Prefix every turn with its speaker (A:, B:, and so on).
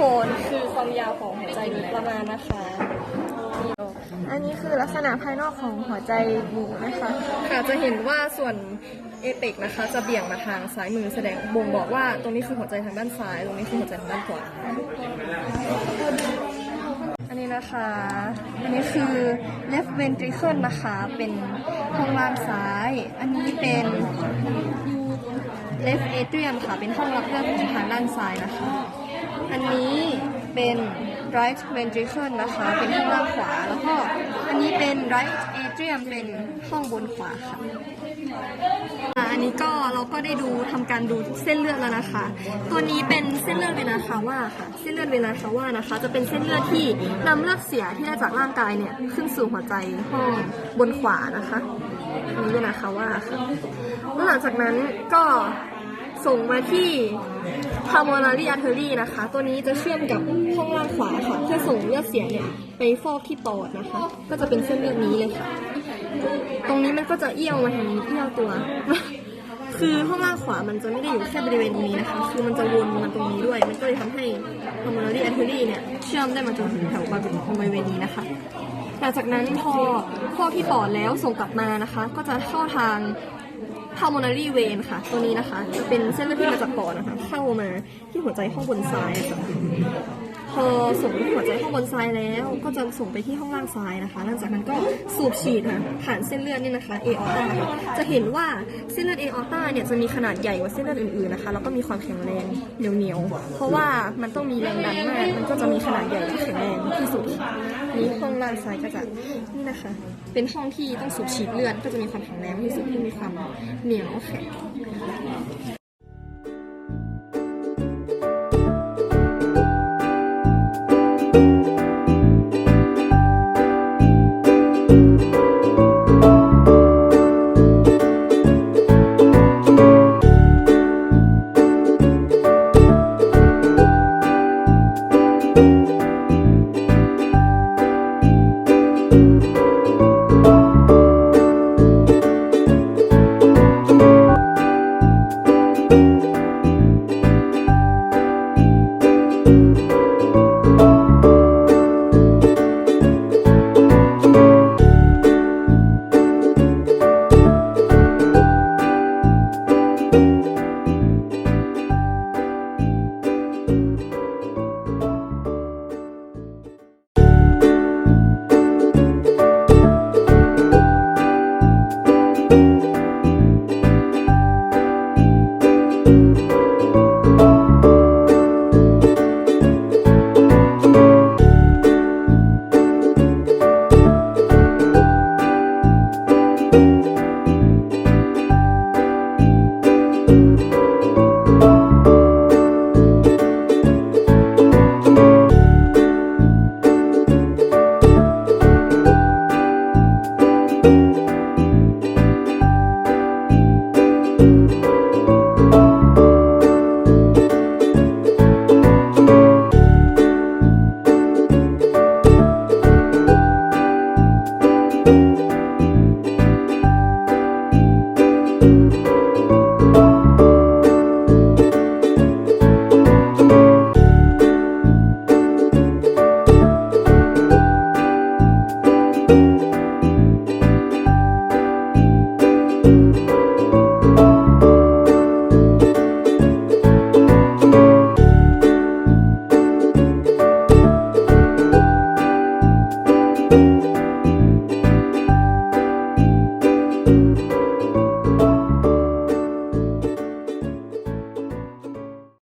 A: คนคือความยาวของหัวใจโดยประมาณนะคะ
B: อันนี้คือลักษณะภายนอกของหัวใจหมูนะคะ
A: ค่ะจะเห็นว่าส่วนเอเปกนะคะ จะเบี่ยงมาทางซ้ายมือแสดงบ่งบอกว่าตรงนี้คือหัวใจทางด้านซ้าย ตรงนี้คือหัวใจทางด้านขวา อันนี้นะคะ อันนี้คือ left ventricle นะคะ เป็นห้องล่างซ้าย อันนี้เป็น left atrium ค่ะ เป็นห้องรับเลือดของทางด้านซ้ายนะคะ อันนี้เป็น right ventricle นะคะ เป็นห้องล่างขวา แล้วก็อันนี้เป็น right atrium เป็นห้องบนขวาค่ะอันนี้ก็เราก็ได้ดูทำการดูเส้นเลือดแล้วนะคะ ตัวนี้เป็นเส้นเลือดเวนาคาว่าค่ะ เส้นเลือดเวนาคาว่านะคะ จะเป็นเส้นเลือดที่นำเลือดเสียที่ได้จากร่างกายเนี่ยขึ้นสู่หัวใจห้องบนขวานะคะอันนี้เวนาคาว่าค่ะแล้วหลังจากนั้นก็ ส่งมาที่ pulmonary artery นะคะ ตัวนี้จะเชื่อมกับห้องล่างขวาค่ะ เพื่อส่งเลือดเสียเนี่ยไปฟอกที่ปอดนะคะ ก็จะเป็นเส้นเลือดนี้เลยค่ะ ตรงนี้มันก็จะเอี้ยวมาทางนี้เอี้ยวตัว คือห้องล่างขวามันจะไม่ได้อยู่แค่บริเวณตรงนี้นะคะ คือมันจะวนมาตรงนี้ด้วย มันก็เลยทำให้ pulmonary artery เนี่ยเชื่อมได้มาจนถึงแถวบริเวณนี้นะคะหลังจากนั้นพอฟอกที่ปอดแล้วส่งกลับมานะคะ ก็จะเข้าทาง pulmonary vein ค่ะ ตัวนี้นะคะ จะเป็นเส้นเลือดที่มาจากปอดนะคะ เข้ามาที่หัวใจข้างบนซ้ายค่ะ พอส่งหัวใจข้างบนซ้ายแล้ว ก็จะส่งไปที่ห้องล่างซ้ายนะคะ หลังจากนั้นก็สูบฉีดค่ะผ่านเส้นเลือดนี่นะคะเอออต้าจะเห็นว่าเส้นเลือดเอออต้าเนี่ยจะมีขนาดใหญ่กว่าเส้นเลือดอื่นๆนะคะแล้วก็มีความแข็งแรงเหนียวๆเพราะว่ามันต้องมีแรงดันมากมันก็จะมีขนาดใหญ่และแข็งแรงที่สุดนี้ห้องล่างซ้ายก็จะนี่นะคะ เป็นห้องที่ต้องสูบฉีดเลือดก็จะมีความแข็งแรงที่สุดที่มีความเหนียวแข็ง